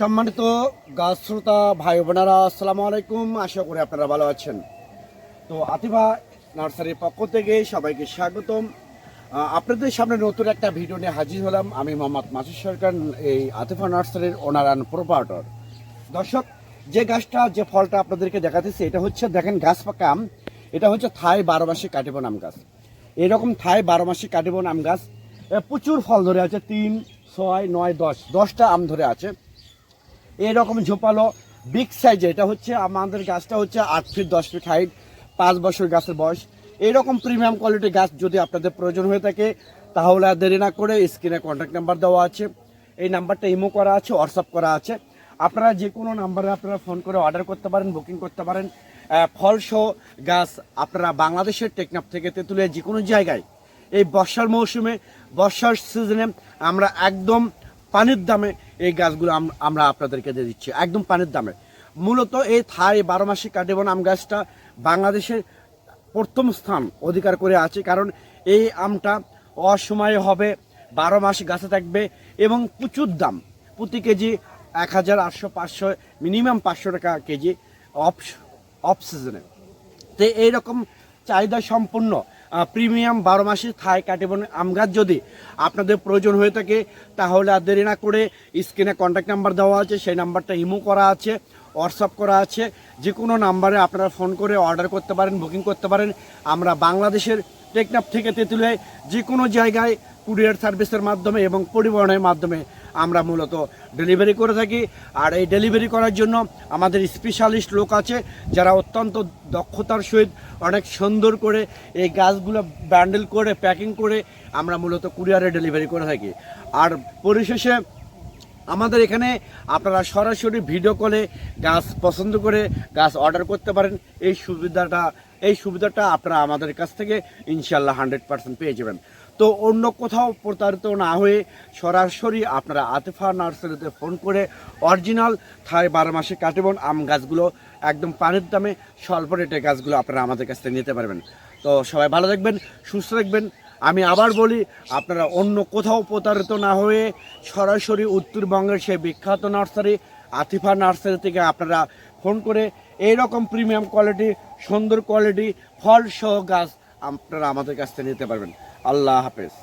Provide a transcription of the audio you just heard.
সম্মানিত গাছ শ্রোতা, ভাই বোনেরা, আসসালামু আলাইকুম। আশা করি আপনারা ভালো আছেন। তো আতিফা নার্সারির পক্ষ থেকে সবাইকে স্বাগতম। আপনাদের সামনে নতুন একটা ভিডিও নিয়ে হাজির হলাম। আমি মোহাম্মদ মাসুদ সরকার, এই আতিফা নার্সারির ওনার অ্যান্ড প্রোপারেটর দর্শক, যে গাছটা, যে ফলটা আপনাদেরকে দেখাতেছি, এটা হচ্ছে, দেখেন, গাছ পাকা আম। এটা হচ্ছে থাই বারো মাসে কাটিবন আম গাছ। এরকম থাই বারো মাসে কাটিবন আম গাছ। প্রচুর ফল ধরে আছে, তিন, ছয়, নয়, দশ। দশটা আম ধরে আছে। এরকম ঝোপালো বিগ সাইজে এটা হচ্ছে আমাদের গাছটা হচ্ছে আট ফিট দশ ফিট হাইট পাঁচ বছর গাছের বয়স। এরকম প্রিমিয়াম কোয়ালিটির গাছ যদি আপনাদের প্রয়োজন হয়ে থাকে, তাহলে দেরি না করে স্ক্রিনে কন্ট্যাক্ট নাম্বার দেওয়া আছে। এই নাম্বারটা ইমো করা আছে হোয়াটসঅ্যাপ করা আছে। আপনারা যে কোনো নাম্বারে আপনারা ফোন করে অর্ডার করতে পারেন বুকিং করতে পারেন। ফলসহ গাছ আপনারা বাংলাদেশের টেকনাফ থেকে তেঁতুলে যে কোনো জায়গায়, এই বর্ষার মৌসুমে, বর্ষার সিজনে আমরা একদম পানির দামে এই গাছগুলো আমরা আপনাদেরকে দিয়ে দিচ্ছি, একদম পানির দামে। মূলত এই থাই বারো মাসি কাটিবন আম গাছটা বাংলাদেশের প্রথম স্থান অধিকার করে আছে, কারণ এই আমটা অসময়ে হবে, বারো মাস গাছে থাকবে এবং প্রচুর দাম। প্রতি কেজি এক হাজার আটশো পাঁচশো, মিনিমাম পাঁচশো টাকা কেজি অফ অফ সিজনে তো এইরকম চাহিদা সম্পন্ন প্রিমিয়াম বারো মাসি থাই কাটিবন আম গাছ যদি আপনাদের প্রয়োজন হয়ে থাকে, তাহলে আর দেরি না করে স্ক্রিনে কন্ট্যাক্ট নাম্বার দেওয়া আছে, সেই নাম্বারটা ইমো করা আছে হোয়াটসঅ্যাপ করা আছে যে কোনো নাম্বারে আপনারা ফোন করে অর্ডার করতে পারেন বুকিং করতে পারেন। আমরা বাংলাদেশের টেকনাফ থেকে তেঁতুলে যে কোনো জায়গায় কুরিয়ার সার্ভিসের মাধ্যমে এবং পরিবহনের মাধ্যমে আমরা মূলত ডেলিভারি করে থাকি। আর এই ডেলিভারি করার জন্য আমাদের স্পেশালিস্ট লোক আছে, যারা অত্যন্ত দক্ষতার সহিত অনেক সুন্দর করে এই গাছগুলো ব্যান্ডেল করে প্যাকিং করে আমরা মূলত কুরিয়ারে ডেলিভারি করে থাকি। আর পরিশেষে আমাদের এখানে আপনারা সরাসরি ভিডিও কলে গাছ পছন্দ করে গাছ অর্ডার করতে পারেন। এই সুবিধাটা এই সুবিধাটা আপনারা আমাদের কাছ থেকে ইনশাল্লাহ হান্ড্রেড পার্সেন্ট পেয়ে যাবেন। তো অন্য কোথাও প্রতারিত না হয়ে সরাসরি আপনারা আতেফা নার্সারিতে ফোন করে অরিজিনাল থাই বারো মাসে কাটিবন আম গাছগুলো একদম পানির দামে স্বল্প রেটে গাছগুলো আপনারা আমাদের কাছ থেকে নিতে পারবেন। তো সবাই ভালো থাকবেন, সুস্থ থাকবেন। আমি আবার বলি, আপনারা অন্য কোথাও প্রতারিত না হয়ে সরাসরি উত্তরবঙ্গের সেই বিখ্যাত নার্সারি আতিফা নার্সারি থেকে আপনারা ফোন করে এইরকম প্রিমিয়াম কোয়ালিটি, সুন্দর কোয়ালিটি ফল সহ গাছ আপনারা আমাদের কাছ থেকে নিতে পারবেন। আল্লাহ হাফেজ।